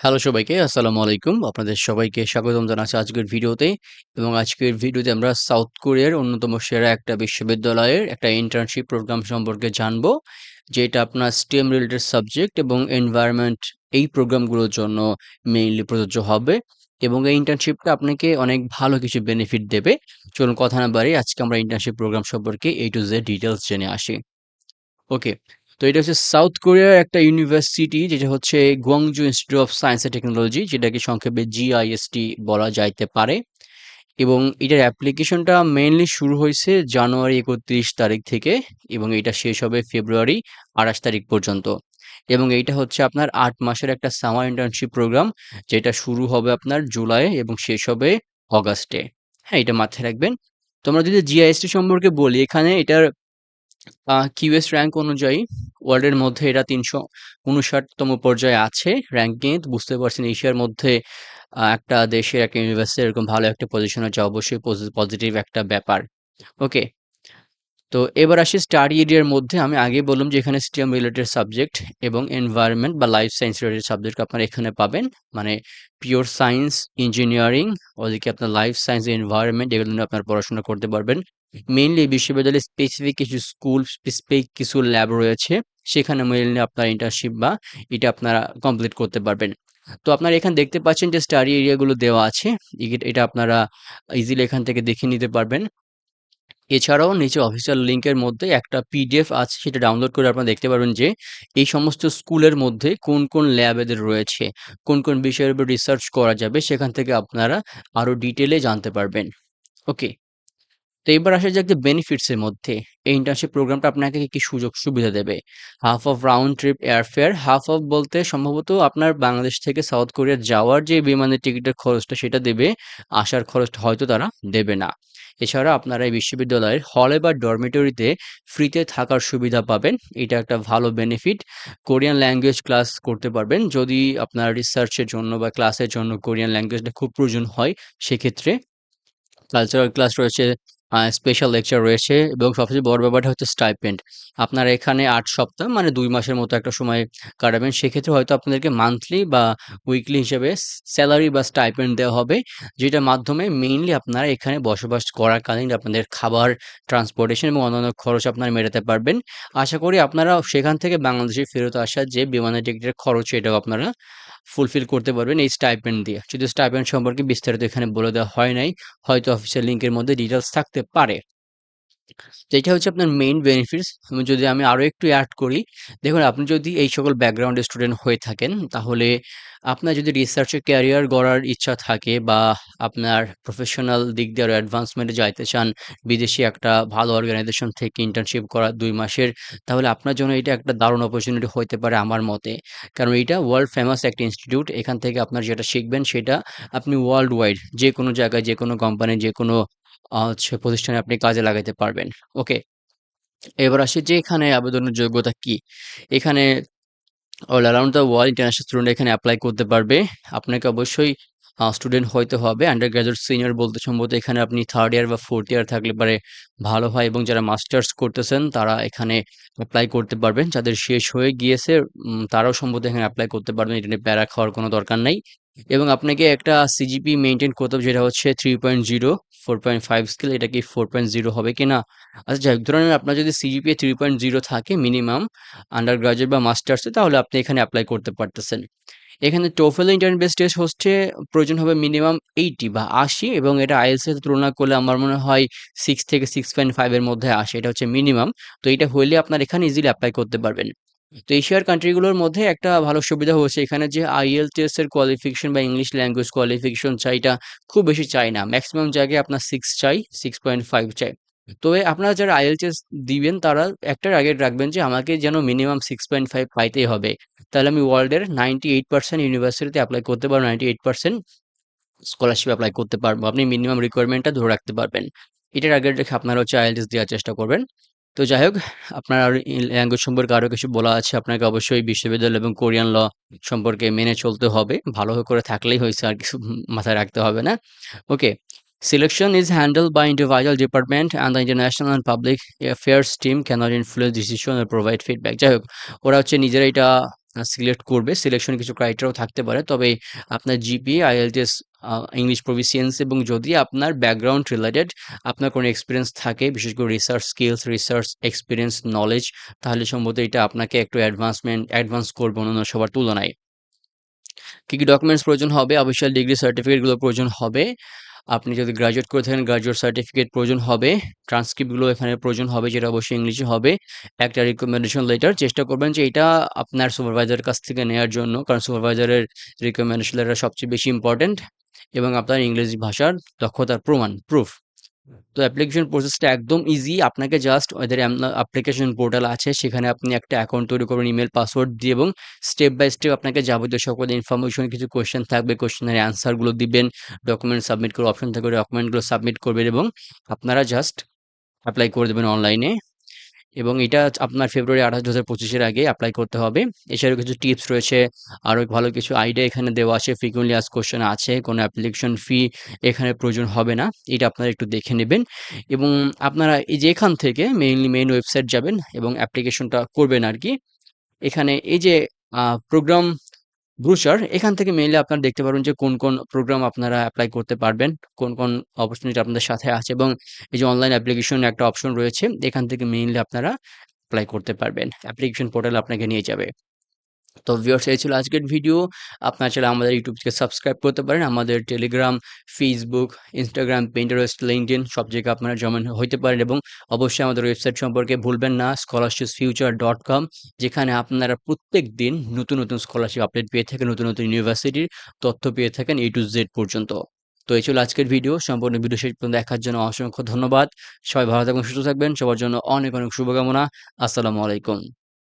Hello সবাইকে। আসসালামু আলাইকুম। আপনাদের সবাইকে স্বাগতম জানাচ্ছি আজকের ভিডিওতে। এবং আজকের ভিডিওতে আমরা সাউথ কোরিয়ার অন্যতম সেরা একটা বিশ্ববিদ্যালয়ের একটা ইন্টার্নশিপ প্রোগ্রাম সম্পর্কে জানব, যেটা আপনার স্টেম রিলেটেড সাবজেক্ট এবং এনভায়রনমেন্ট এই প্রোগ্রামগুলোর জন্য মেইনলি প্রযোজ্য হবে। এবং এই ইন্টার্নশিপটা আপনাকে অনেক ভালো কিছু বেনিফিট দেবে। চলুন কথা না বাড়ি আজকে আমরা ইন্টার্নশিপ প্রোগ্রাম সম্পর্কে এই টু জেড ডিটেলস জেনে আসি। ওকে তো এটা হচ্ছে সাউথ কোরিয়ার একটা ইউনিভার্সিটি যেটা হচ্ছে Gwangju institute of science and technology যেটাকে সংক্ষেপে জিআইএসটি বলা যাইতে পারে। এবং এটার অ্যাপ্লিকেশনটা মেইনলি শুরু হয়েছে জানুয়ারি একত্রিশ তারিখ থেকে এবং এটা শেষ হবে ফেব্রুয়ারি আঠাশ তারিখ পর্যন্ত। এবং এইটা হচ্ছে আপনার আট মাসের একটা সামার ইন্টার্নশিপ প্রোগ্রাম যেটা শুরু হবে আপনার জুলাই এবং শেষ হবে অগাস্টে। হ্যাঁ এটা মাথায় রাখবেন। তোমরা যদি জিআইএসটি সম্পর্কে বলি, এখানে এটার কিউএস র্যাঙ্ক অনুযায়ী ওয়ার্ল্ডের মধ্যে এরা তিনশো উনষাটতম পর্যায়ে আছে র্যাঙ্কিং বুঝতে পারছেন এশিয়ার মধ্যে একটা দেশের, একটা ইউনিভার্সিটি এরকম ভালো একটা পজিশনে যাওয়া অবশ্যই পজিটিভ একটা ব্যাপার। ওকে তো এবার আসি স্টাডি এরিয়ার মধ্যে। আমি আগে বললাম যে এখানে স্টেম রিলেটেড সাবজেক্ট এবং এনভায়রনমেন্ট বা লাইফ সায়েন্স রিলেটেড সাবজেক্ট আপনারা এখানে পাবেন। মানে পিওর সায়েন্স ইঞ্জিনিয়ারিং ওদিকে আপনার লাইফ সায়েন্স এনভায়রনমেন্ট এগুলো নিয়ে আপনার পড়াশোনা করতে পারবেন। মেইনলি বিশ্ববিদ্যালয়ে স্পেসিফিক কিছু স্কুল স্পেসিফিক কিছু ল্যাব রয়েছে। সেখানে মেইনলি আপনার ইন্টার্নশিপ বা এটা আপনারা কমপ্লিট করতে পারবেন। তো আপনারা এখানে দেখতে পাচ্ছেন যে স্টাডি এরিয়াগুলো দেওয়া আছে। এটা আপনারা ইজিলি এখান থেকে দেখে নিতে পারবেন। এছাড়াও নিচে অফিসিয়াল লিঙ্কের মধ্যে একটা পিডিএফ আছে, সেটা ডাউনলোড করে আপনারা দেখতে পারবেন যে এই সমস্ত স্কুলের মধ্যে কোন কোন ল্যাব এদের রয়েছে, কোন কোন বিষয়ের উপর রিসার্চ করা যাবে, সেখান থেকে আপনারা আরও ডিটেলে জানতে পারবেন। ওকে তো এবার আসা যাক যে বেনিফিটসের মধ্যে। এই ইন্টার্নশিপ প্রোগ্রামটা আপনাকে কি সুযোগ সুবিধা দেবে? Half of round trip airfare half of বলতে সম্ভবত আপনার বাংলাদেশ থেকে সাউথ কোরিয়া যাওয়ার যে বিমানের টিকিটের খরচটা সেটা দেবে, আসার খরচটা হয়তো তারা দেবে না। এছাড়া আপনারা এই বিশ্ববিদ্যালয়ের হলে বা ডরমিটরিতে ফ্রিতে থাকার সুবিধা পাবেন। এটা একটা ভালো বেনিফিট কোরিয়ান ল্যাঙ্গুয়েজ ক্লাস করতে পারবেন। যদি আপনার রিসার্চের জন্য বা ক্লাসের জন্য কোরিয়ান ল্যাঙ্গুয়েজটা খুব প্রয়োজন হয়, সেক্ষেত্রে কালচারাল ক্লাস রয়েছে। স্পেশাল লেকচার রয়েছে এবং সবচেয়ে বড় ব্যাপারটা হচ্ছে স্টাইপেন্ড আপনারা এখানে আট সপ্তাহ মানে দুই মাসের মতো একটা সময় কাটাবেন। সেক্ষেত্রে হয়তো আপনাদেরকে মান্থলি বা উইকলি হিসেবে স্যালারি বা স্টাইপেন্ড দেওয়া হবে, যেটার মাধ্যমে মেইনলি আপনারা এখানে বসবাস করাকালীন আপনাদের খাবার ট্রান্সপোর্টেশন এবং অন্যান্য খরচ আপনারা মেটাতে পারবেন। আশা করি আপনারা সেখান থেকে বাংলাদেশে ফেরত আসার যে বিমানের টিকিটের খরচ এটাও আপনারা ফুলফিল করতে পারবেন এই স্টাইপেন্ড দিয়ে। যদি স্টাইপেন্ড সম্পর্কে বিস্তারিত এখানে বলে দেওয়া হয় নাই, হয়তো অফিসিয়াল লিঙ্কের মধ্যে ডিটেলস থাকতে পারে। যেটা হচ্ছে আপনার মেইন বেনিফিটস যদি আমি আরও একটু অ্যাড করি, দেখুন আপনি যদি এই সকল ব্যাকগ্রাউন্ডের স্টুডেন্ট হয়ে থাকেন, তাহলে আপনার যদি রিসার্চে ক্যারিয়ার গড়ার ইচ্ছা থাকে বা আপনার প্রফেশনাল দিক দিয়ে আরও অ্যাডভান্সমেন্টে যাইতে চান, বিদেশি একটা ভালো অর্গানাইজেশন থেকে ইন্টার্নশিপ করা দুই মাসের, তাহলে আপনার জন্য এটা একটা দারুণ অপরচুনিটি হতে পারে আমার মতে। কারণ এটা ওয়ার্ল্ড ফেমাস একটা ইনস্টিটিউট এখান থেকে আপনার যেটা শিখবেন সেটা আপনি ওয়ার্ল্ড ওয়াইড যে কোনো জায়গায় যে কোনো কোম্পানি যে কোনো হচ্ছে প্রতিষ্ঠানে আপনি কাজে লাগাতে পারবেন। ওকে? এবার আসি যে এখানে আবেদনের যোগ্যতা কি? এখানে, all around the world international student এখানে অ্যাপ্লাই করতে পারবে। আপনাকে অবশ্যই স্টুডেন্ট হইতে হবে আন্ডার গ্রাজুয়েট সিনিয়র বলতে সম্ভবত এখানে আপনি থার্ড ইয়ার বা ফোর্থ ইয়ার থাকলে পারে ভালো হয় এবং যারা মাস্টার্স করতেছেন তারা এখানে অ্যাপ্লাই করতে পারবেন। যাদের শেষ হয়ে গিয়েছে তারাও সম্ভবত এখানে অ্যাপ্লাই করতে পারবেন। এটা নিয়ে প্যারা খাওয়ার কোনো দরকার নাই। এবং আপনাকে একটা সিজিপি মেনটেন করতে হবে যেটা হচ্ছে three point zero four point five scale এটা কি ফোর পয়েন্ট জিরো হবে কি না আচ্ছা যাই ধরনের আপনার যদি সিজিপিএ থ্রি পয়েন্ট জিরো থাকে মিনিমাম আন্ডার গ্রাজুয়েট বা মাস্টার্সে তাহলে আপনি এখানে অ্যাপ্লাই করতে পারতেছেন। এখানে টোফেল ইন্টারনেট বেস টেস্ট হচ্ছে, প্রয়োজন হবে মিনিমাম এইটি বা আশি এবং এটা আইএলস এর তুলনা করলে আমার মনে হয় সিক্স থেকে সিক্স পয়েন্ট ফাইভের মধ্যে আসে, এটা হচ্ছে মিনিমাম তো এটা হইলে আপনার এখানে ইজিলি অ্যাপ্লাই করতে পারবেন। তো এশিয়ার কান্ট্রিগুলোর মধ্যে একটা ভালো সুবিধা হচ্ছে এখানে যে আইএলটিএস এর কোয়ালিফিকেশন বা ইংলিশ ল্যাঙ্গুয়েজ কোয়ালিফিকেশন চাইটা খুব বেশি চাই না ম্যাক্সিমাম জায়গায় আপনার সিক্স চাই সিক্স পয়েন্ট ফাইভ চাই। তবে আপনারা যারা আইএলটিএস দিবেন, তারা একটা আগে রাখবেন যে আমাকে যেন মিনিমাম সিক্স পয়েন্ট ফাইভ পাইতেই হবে। তাহলে আমি ওয়ার্ল্ডের নাইনটি এইট পার্সেন্ট ইউনিভার্সিটিতে অ্যাপ্লাই করতে পারব ninety eight percent scholarship apply করতে পারব। আপনি মিনিমাম রিকোয়ারমেন্টটা ধরে রাখতে পারবেন। এটার আগে রেখে আপনারা হচ্ছে আইএলটিএস দেওয়ার চেষ্টা করবেন। তো যাই হোক, আপনার ল্যাঙ্গুয়েজ সম্পর্কে আরও কিছু বলা আছে, আপনাকে অবশ্যই বিশ্ববিদ্যালয় এবং কোরিয়ান ল সম্পর্কে মেনে চলতে হবে। ভালো করে থাকলেই হয়েছে, আর কিছু মাথায় রাখতে হবে না। Okay selection is handle by individual department and the international and public affairs team cannot influence decision provide feedback যাই হোক, ওরা হচ্ছে নিজেরা এটা সিলেক্ট করবে। সিলেকশন কিছু ক্রাইটেরিয়াও থাকতে পারে। তবে আপনার জিপিএ, আইএলটিএস, ইংলিশ প্রফিসিয়েন্সি এবং যদি আপনার ব্যাকগ্রাউন্ড রিলেটেড আপনার কোনো এক্সপিরিয়েন্স থাকে, বিশেষ করে research skills, research experience knowledge তাহলে সম্ভবত এটা আপনাকে একটু অ্যাডভান্সমেন্ট অ্যাডভান্স করবে অন্যান্য সবার তুলনায়। কী কী ডকুমেন্টস প্রয়োজন হবে? অফিসিয়াল ডিগ্রি সার্টিফিকেটগুলো প্রয়োজন হবে। আপনি যদি গ্র্যাজুয়েট করে থাকেন গ্রাজুয়েট সার্টিফিকেট প্রয়োজন হবে। ট্রান্সক্রিপ্টগুলো এখানে প্রয়োজন হবে যেটা অবশ্যই ইংলিশে হবে। একটা রিকমেন্ডেশন লেটার চেষ্টা করবেন যে এটা আপনার সুপারভাইজারের কাছ থেকে নেওয়ার জন্য। কারণ সুপারভাইজারের রিকমেন্ডেশন লেটার সবচেয়ে বেশি ইম্পর্ট্যান্ট এবং আপনার ইংরেজি ভাষার দক্ষতার প্রমাণ, প্রুফ। তো অ্যাপ্লিকেশন প্রসেসটা একদম ইজি। আপনাকে জাস্ট ওদের অ্যাপ্লিকেশন পোর্টাল আছে, সেখানে আপনি একটা অ্যাকাউন্ট তৈরি করবেন ইমেল পাসওয়ার্ড দিয়ে এবং স্টেপ বাই স্টেপ আপনাকে যাবতীয় সকল ইনফরমেশন কিছু কোয়েশ্চেন থাকবে কোয়েশ্চেনের অ্যান্সারগুলো দিবেন। ডকুমেন্ট সাবমিট করার অপশন থাকবে ডকুমেন্টগুলো সাবমিট করবেন এবং আপনারা জাস্ট অ্যাপ্লাই করে দেবেন অনলাইনে। এবং এটা আপনার ফেব্রুয়ারি আঠাশ দু হাজার পঁচিশের আগে অ্যাপ্লাই করতে হবে। এছাড়াও কিছু টিপস রয়েছে। আরও ভালো কিছু আইডিয়া এখানে দেওয়া আছে। ফ্রিকুয়েন্টলি আস কোশ্চেন আছে। কোনো অ্যাপ্লিকেশন ফি এখানে প্রয়োজন হবে না। এটা আপনারা একটু দেখে নেবেন এবং আপনারা এই যে এখান থেকে মেইনলি মেইন ওয়েবসাইট যাবেন এবং অ্যাপ্লিকেশনটা করবেন আর কি এখানে এই যে প্রোগ্রাম ব্রোচার এখান থেকে মেইনলি আপনারা দেখতে পারবেন যে কোন, কোন প্রোগ্রাম আপনারা অ্যাপ্লাই করতে পারবেন। কোন, কোন অপরচুনিটি আপনাদের সাথে আছে এবং এই যে অনলাইন অ্যাপ্লিকেশন একটা অপশন রয়েছে। এখান থেকে মেইনলি আপনারা অ্যাপ্লাই করতে পারবেন। অ্যাপ্লিকেশন পোর্টাল আপনাকে নিয়ে যাবে। তো ভিউয়ার্স এই ছিল আজকের ভিডিও। আপনারা চাইলে আমাদের ইউটিউবকে সাবস্ক্রাইব করতে পারেন। আমাদের Telegram, Facebook, Instagram, Pinterest, LinkedIn সব জায়গায় আপনারা জয়েন হইতে পারেন এবং অবশ্যই আমাদের ওয়েবসাইট সম্পর্কে ভুলবেন না স্কলারশিপ ফিউচার ডট কম যেখানে আপনারা প্রত্যেকদিন নতুন, নতুন স্কলারশিপ আপডেট পেয়ে থাকেন, নতুন, নতুন ইউনিভার্সিটির তথ্য পেয়ে থাকেন A to Z পর্যন্ত। তো এই ছিল আজকের ভিডিও। সম্পূর্ণ ভিডিও শেষ পর্যন্ত দেখার জন্য অসংখ্য ধন্যবাদ। সবাই ভালো থাকবেন, সুস্থ থাকবেন। সবার জন্য অনেক, অনেক শুভকামনা। আসসালামু আলাইকুম।